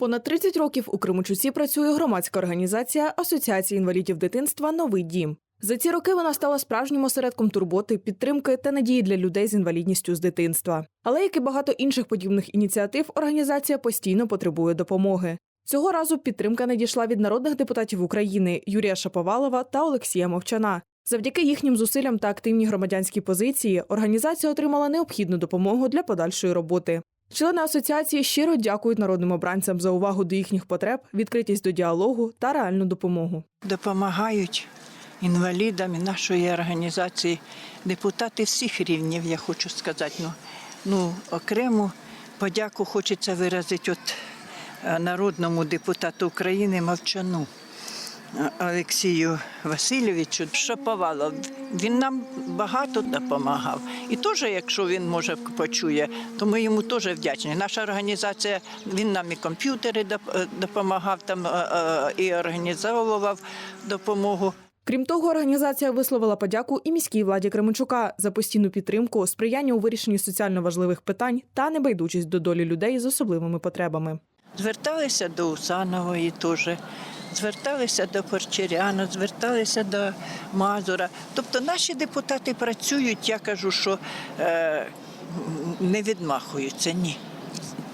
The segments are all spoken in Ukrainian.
Понад 30 років у Кременчуці працює громадська організація Асоціації інвалідів дитинства Новий дім. За ці роки вона стала справжнім осередком турботи, підтримки та надії для людей з інвалідністю з дитинства. Але як і багато інших подібних ініціатив, організація постійно потребує допомоги. Цього разу підтримка надійшла від народних депутатів України Юрія Шаповалова та Олексія Мовчана. Завдяки їхнім зусиллям та активній громадянській позиції організація отримала необхідну допомогу для подальшої роботи. Члени асоціації щиро дякують народним обранцям за увагу до їхніх потреб, відкритість до діалогу та реальну допомогу. допомагають інвалідам нашої організації депутати всіх рівнів, я хочу сказати. Ну, ну окрему подяку хочеться виразити от е, народному депутату України Мовчану. Олексію Васильовичу Шаповалов. Він нам багато допомагав. І теж, якщо він може почує, то ми йому теж вдячні. Наша організація, він нам і комп'ютери е, допомагав там е, е, і організовував допомогу. Крім того, організація висловила подяку і міській владі Кременчука за постійну підтримку, сприяння у вирішенні соціально важливих питань та небайдужість до долі людей з особливими потребами. Зверталися до Усанової теж, зверталися до Порчеряна, зверталися до Мазура. Тобто наші депутати працюють, я кажу, що е, не відмахуються, ні.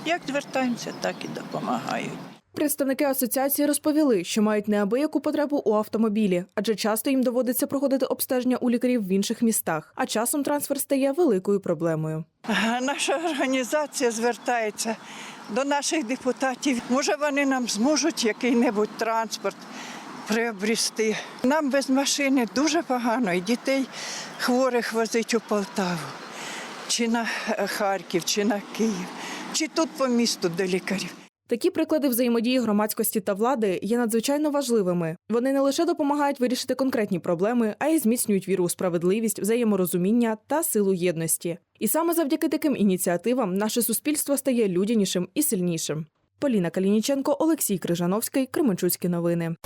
Як звертаємося, так і допомагають. Представники асоціації розповіли, що мають неабияку потребу у автомобілі, адже часто їм доводиться проходити обстеження у лікарів в інших містах, а часом трансфер стає великою проблемою. Наша організація звертається до наших депутатів. Може, вони нам зможуть який-небудь транспорт приобрести. Нам без машини дуже погано, і дітей хворих возить у Полтаву, чи на е, Харків, чи на Київ, чи тут по місту до лікарів. Такі приклади взаємодії громадськості та влади є надзвичайно важливими. Вони не лише допомагають вирішити конкретні проблеми, а й зміцнюють віру у справедливість, взаєморозуміння та силу єдності. І саме завдяки таким ініціативам наше суспільство стає людянішим і сильнішим. Поліна Калініченко, Олексій Крижановський, Кременчуцькі новини.